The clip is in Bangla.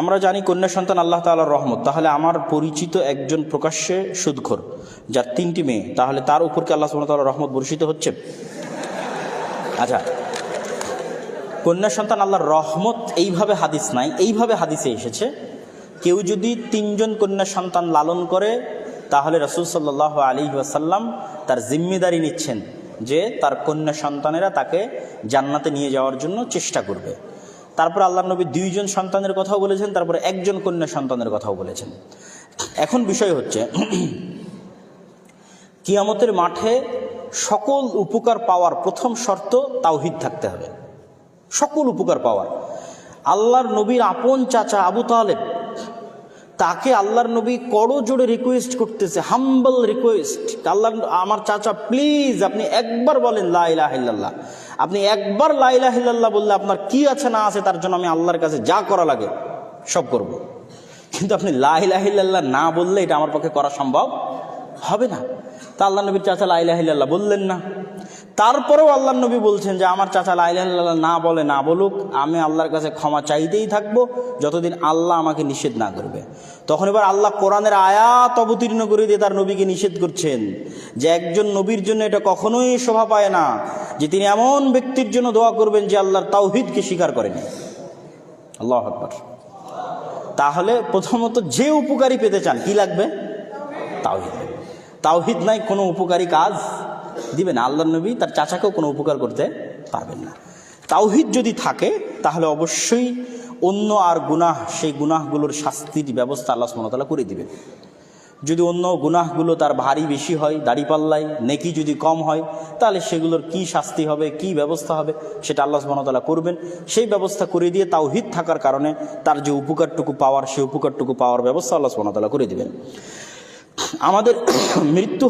আমরা জানি কন্যা সন্তান আল্লাহ তাআলার রহমত। তাহলে আমার পরিচিত একজন প্রকাশ্যে সুদখোর, যার তিনটি মেয়ে, তাহলে তার উপর কি আল্লাহ ওয়া রহমত বর্ষিত হচ্ছে? আচ্ছা কন্যা সন্তান আল্লাহর রহমত এইভাবে হাদিস নাই, এইভাবে হাদিসে এসেছে, কেউ যদি তিনজন কন্যা সন্তান লালন করে, তাহলে রসুল সাল্লাহ আলী ওয়াসাল্লাম তার জিম্মেদারি নিচ্ছেন যে তার কন্যা সন্তানেরা তাকে জান্নাতে নিয়ে যাওয়ার জন্য চেষ্টা করবে। তারপর আল্লাহ নবী দুইজন সন্তানের কথাও বলেছেন, তারপরে একজন কন্যা সন্তানের কথাও বলেছেন। এখন বিষয় হচ্ছে, কিয়ামতের মাঠে সকল উপকার পাওয়ার প্রথম শর্ত তাওহিদ থাকতে হবে। সকল উপকার পাওয়ার। আল্লাহর নবীর আপন চাচা আবু তালেব, তাকে আল্লাহর নবী করো জোরে রিকোয়েস্ট করতেছে হাম্বল রিকোয়েস্ট আল্লাহ আমার চাচা প্লিজ আপনি একবার বলেন লাইলাহিল্লাহ আপনি একবার লাইলাহিল্লাহ বললে আপনার কি আছে না আছে তার জন্য আমি আল্লাহর কাছে যা করা লাগে সব করব। কিন্তু আপনি লাইলাহিল্লাহ না বললে এটা আমার পক্ষে করা সম্ভব হবে না তা আল্লাহ নবীর চাচা লাইলাহিল্লাহ বললেন না তারপরেও আল্লাহ নবী বলছেন যে, আমার চাচা লাইলাহিল্লাহ না বলে না বলুক, আমি আল্লাহর কাছে ক্ষমা চাইতেই থাকব যতদিন আল্লাহ আমাকে নিষেধ না করবে। তখন এবার আল্লাহ কোরআনের আয়াত অবতীর্ণ করে দিয়ে তার নবীকে নিষেধ করছেন যে, একজন নবীর জন্য এটা কখনোই শোভা পায় না যে, তিনি এমন ব্যক্তির জন্য দোয়া করবেন যে, আল্লাহর তাওহিদকে স্বীকার করেনি আল্লাহ আকবর। তাহলে প্রথমত যে উপকারী পেতে চান, কি লাগবে? তাওহিদ তাওহিদ নাই, কোনো উপকারী কাজ দিবে না আল্লাহ নবী তার চাচাকেও কোনো উপকার করতে পারবেন না। তাওহিদ যদি থাকে, তাহলে অবশ্যই অন্য আর গুনাহ, সেই গুনাহগুলোর শাস্তির ব্যবস্থা আল্লাহ সুমতলা করে দিবেন। যদি অন্য গুনাহগুলো তার ভারী বেশি হয় দাড়িপাল্লায় নেকি যদি কম হয়, তাহলে সেগুলোর কি শাস্তি হবে, কি ব্যবস্থা হবে, সেটা আল্লাহ সুবহানাহু করবেন। সেই ব্যবস্থা করে দিয়ে তাওহিদ থাকার কারণে তার যে উপকারটুকু পাওয়ার, সেই উপকারটুকু পাওয়ার ব্যবস্থা আল্লাহ সুবহানাহু করে দিবেন। আমাদের মৃত্যু